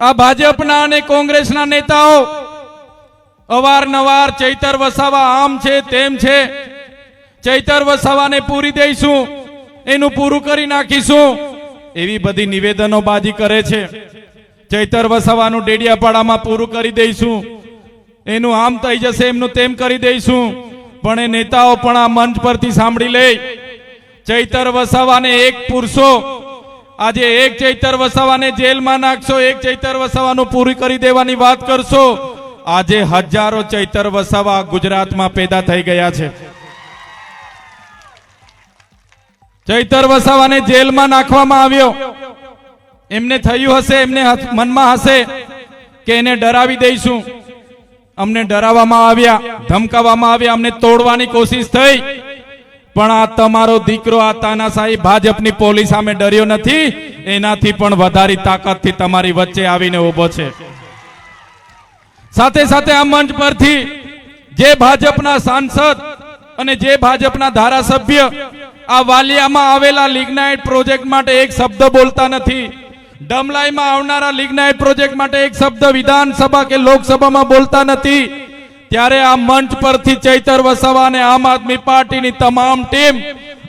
આ ભાજપના અને કોંગ્રેસના નેતાઓ અવારનવાર ચૈતર વસાવા આમ છે, તેમ છે. ચૈતર વસાવાને પૂરી દઈશું, એનું પૂરું કરી નાખીશું. એવી બધી નિવેદનો બાજી કરે છે. ચૈતર વસાવાનું ડેડિયાપાડામાં પૂરું કરી દઈશું. એનું આમ થઈ જશે, એમનું તેમ કરી દઈશું. પણ એ નેતાઓ પણ આ મંચ પરથી સાંભળી લે. ચૈતર વસાવાને એક પુરુષો આજે એક ચૈતર વસાવાને જેલમાં નાખશો, એક ચૈતર વસાવાનું પૂરી કરી દેવાની વાત કરશો. આજે હજારો ચૈતર વસાવા ગુજરાતમાં પેદા થઈ ગયા છે. ચૈતર વસાવાને જેલમાં નાખવામાં આવ્યો. એમને થયું હશે, એમને મનમાં હશે કે એને ડરાવી દઈશું. અમને ડરાવવામાં આવ્યા, ધમકાવવામાં આવ્યા, અમને તોડવાની કોશિશ થઈ. પણ આ તમારો દીકરો, આ તાનાશાહી ભાજપની પોલીસ સામે ડર્યો નથી, એનાથી પણ વધારે તાકાતથી તમારી વચ્ચે આવીને ઊભો છે. સાથે સાથે આ મંચ પરથી જે ભાજપના સાંસદ અને જે ભાજપના ધારાસભ્ય આ વાલિયામાં આવેલા લિગ્નાઇટ પ્રોજેક્ટ માટે એક શબ્દ બોલતા નથી, ડમલાઈમાં આવનારા લિગ્નાઇટ પ્રોજેક્ટ માટે એક શબ્દ વિધાનસભા કે લોકસભામાં બોલતા નથી ત્યારે આ મંચ પરથી ચૈતર વસાવા અને આમ આદમી પાર્ટીની તમામ ટીમ,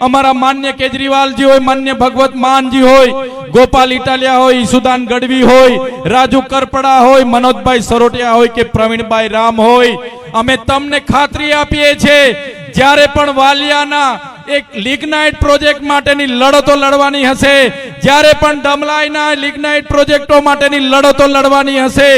અમારા માન્ય કેજરીવાલજી હોય, માન્ય ભગવત માનજી હોય, ગોપાલ ઇટાલિયા હોય, ઈસુદાન ગઢવી હોય, રાજુ કરપડા હોય, મનોજભાઈ સરોટિયા હોય કે પ્રવીણભાઈ રામ હોય, અમે તમને ખાતરી આપીએ છીએ, જ્યારે પણ વાલિયાના એક લિગ્નાઇટ પ્રોજેક્ટ માટેની લડતો લડવાની હશે, જ્યારે પણ ડમલાઈના લિગ્નાઇટ પ્રોજેક્ટો માટેની લડતો લડવાની હશે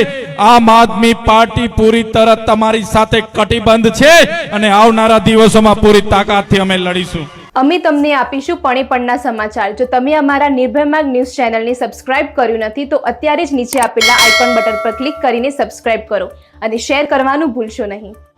આમ આદમી પાર્ટી પૂરી તરત તમારી સાથે કટિબંધ છે અને આવનારા દિવસોમાં પૂરી તાકાતથી અમે લડીશું. અમે તમને આપીશું પણે પણના સમાચાર. જો તમે અમારા નિર્ભય ન્યૂઝ ચેનલને સબસ્ક્રાઇબ કર્યું નથી, તો અત્યારે જ નીચે આપેલા આઇકોન બટન પર ક્લિક કરીને સબસ્ક્રાઇબ કરો અને શેર કરવાનું ભૂલશો નહીં.